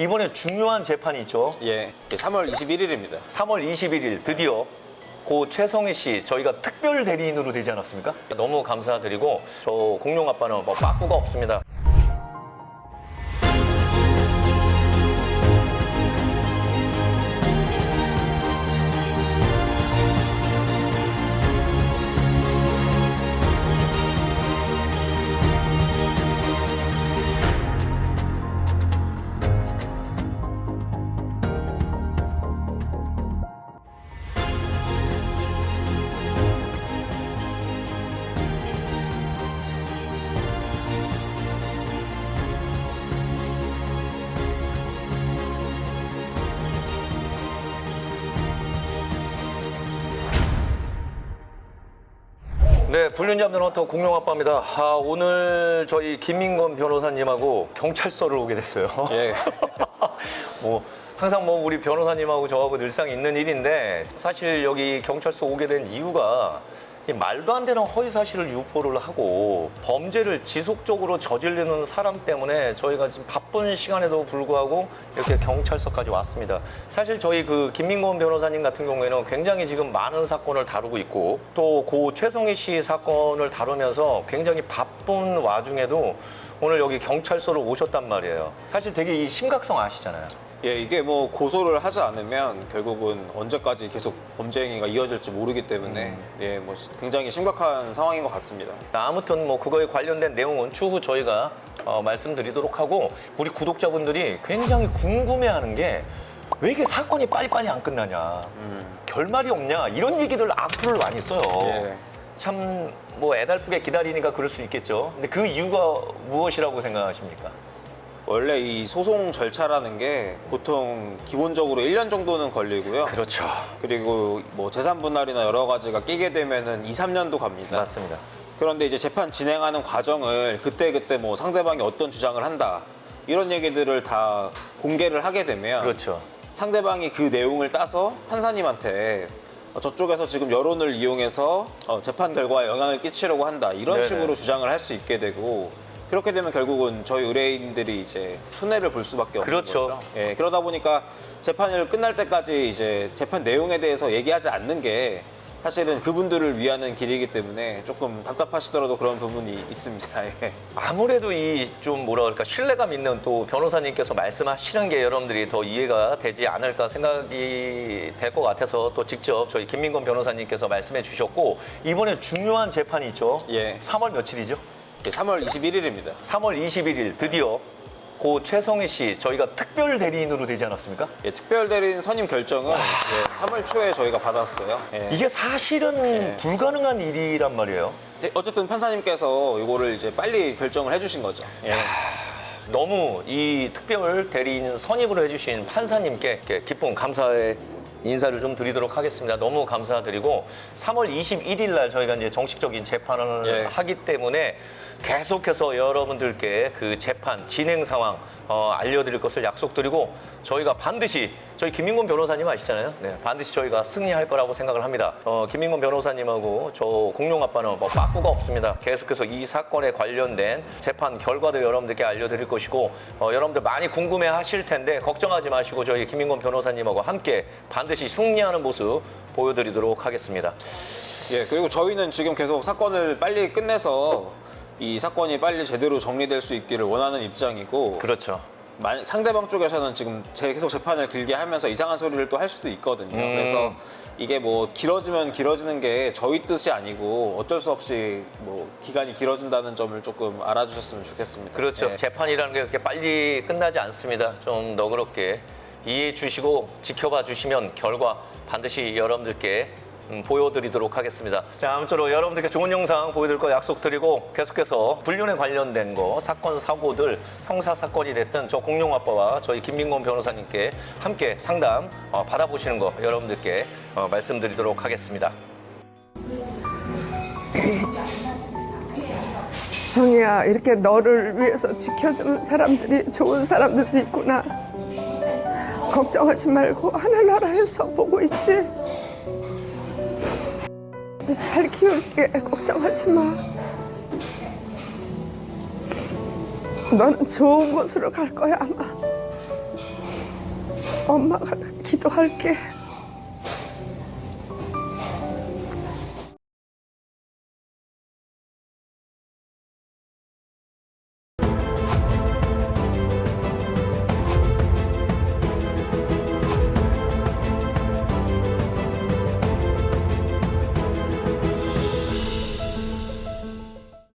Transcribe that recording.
이번에 중요한 재판이 있죠. 예, 3월 21일입니다. 3월 21일 드디어 고 최성희 씨 저희가 특별 대리인으로 되지 않았습니까? 너무 감사드리고 저 공룡 아빠는 뭐 빠꾸가 없습니다. 네, 불륜 잡는 헌터 공룡 아빠입니다. 아, 오늘 저희 김민건 변호사님하고 경찰서를 오게 됐어요. 예. 뭐 항상 뭐 우리 변호사님하고 저하고 늘상 있는 일인데 사실 여기 경찰서 오게 된 이유가 이 말도 안 되는 허위 사실을 유포를 하고 범죄를 지속적으로 저지르는 사람 때문에 저희가 지금 바쁜 시간에도 불구하고 이렇게 경찰서까지 왔습니다. 사실 저희 그 김민건 변호사님 같은 경우에는 굉장히 지금 많은 사건을 다루고 있고 또 고 최성희 씨 사건을 다루면서 굉장히 바쁜 와중에도 오늘 여기 경찰서로 오셨단 말이에요. 사실 되게 이 심각성 아시잖아요. 예, 이게 뭐 고소를 하지 않으면 결국은 언제까지 계속 범죄 행위가 이어질지 모르기 때문에 예, 뭐 굉장히 심각한 상황인 것 같습니다. 아무튼 뭐 그거에 관련된 내용은 추후 저희가 어, 말씀드리도록 하고 우리 구독자분들이 굉장히 궁금해하는 게 왜 이게 사건이 빨리빨리 안 끝나냐 결말이 없냐 이런 얘기들 악플을 많이 써요. 예. 참 뭐 애달프게 기다리니까 그럴 수 있겠죠. 근데 그 이유가 무엇이라고 생각하십니까? 원래 이 소송 절차라는 게 보통 기본적으로 1년 정도는 걸리고요. 그렇죠. 그리고 뭐 재산 분할이나 여러 가지가 끼게 되면은 2, 3년도 갑니다. 맞습니다. 그런데 이제 재판 진행하는 과정을 그때그때 뭐 상대방이 어떤 주장을 한다. 이런 얘기들을 다 공개를 하게 되면 그렇죠. 상대방이 그 내용을 따서 판사님한테 어, 저쪽에서 지금 여론을 이용해서 어, 재판 결과에 영향을 끼치려고 한다 이런 네네. 식으로 주장을 할 수 있게 되고 그렇게 되면 결국은 저희 의뢰인들이 이제 손해를 볼 수밖에 없는 그렇죠. 거죠. 예, 그러다 보니까 재판을 끝날 때까지 이제 재판 내용에 대해서 얘기하지 않는 게 사실은 그분들을 위하는 길이기 때문에 조금 답답하시더라도 그런 부분이 있습니다. 예. 아무래도 이 좀 뭐라 그럴까 신뢰감 있는 또 변호사님께서 말씀하시는 게 여러분들이 더 이해가 되지 않을까 생각이 될 것 같아서 또 직접 저희 김민건 변호사님께서 말씀해 주셨고 이번에 중요한 재판이 있죠. 예. 3월 며칠이죠? 3월 21일입니다. 3월 21일 드디어 고 최성희 씨 저희가 특별 대리인으로 되지 않았습니까? 예, 특별 대리인 선임 결정은 예, 3월 초에 저희가 받았어요. 예. 이게 사실은 불가능한 일이란 말이에요. 네, 어쨌든 판사님께서 이거를 이제 빨리 결정을 해주신 거죠. 예. 너무 이 특별 대리인 선임으로 해주신 판사님께 이렇게 기쁨 감사의 인사를 좀 드리도록 하겠습니다. 너무 감사드리고 3월 21일 날 저희가 이제 정식적인 재판을 예. 하기 때문에 계속해서 여러분들께 그 재판 진행 상황 어, 알려드릴 것을 약속드리고 저희가 반드시 저희 김민곤 변호사님 아시잖아요. 네, 반드시 저희가 승리할 거라고 생각을 합니다. 어, 김민곤 변호사님하고 저 공룡 아빠는 뭐 빠꾸가 없습니다. 계속해서 이 사건에 관련된 재판 결과도 여러분들께 알려드릴 것이고 어, 여러분들 많이 궁금해하실 텐데 걱정하지 마시고 저희 김민곤 변호사님하고 함께 반드시 승리하는 모습 보여드리도록 하겠습니다. 예, 그리고 저희는 지금 계속 사건을 빨리 끝내서 이 사건이 빨리 제대로 정리될 수 있기를 원하는 입장이고 그렇죠. 만- 상대방 쪽에서는 지금 제- 계속 재판을 길게 하면서 이상한 소리를 또 할 수도 있거든요. 음. 그래서 이게 뭐 길어지면 길어지는 게 저희 뜻이 아니고 어쩔 수 없이 뭐 기간이 길어진다는 점을 조금 알아주셨으면 좋겠습니다. 그렇죠. 예. 재판이라는 게 그렇게 빨리 끝나지 않습니다. 좀 너그럽게 이해해 주시고 지켜봐 주시면 결과 반드시 여러분들께 음, 보여드리도록 하겠습니다. 자, 아무쪼록 여러분들께 좋은 영상 보여드릴 거 약속드리고 계속해서 불륜에 관련된 거, 사건, 사고들, 형사 사건이 됐든 저 공룡 아빠와 저희 김민곤 변호사님께 함께 상담 어, 받아보시는 거 여러분들께 어, 말씀드리도록 하겠습니다. 성희야 이렇게 너를 위해서 지켜주는 사람들이 좋은 사람들도 있구나 걱정하지 말고 하늘 나라에서 보고 있지 잘 키울게. 걱정하지 마. 너는 좋은 곳으로 갈 거야 아마. 엄마가 기도할게.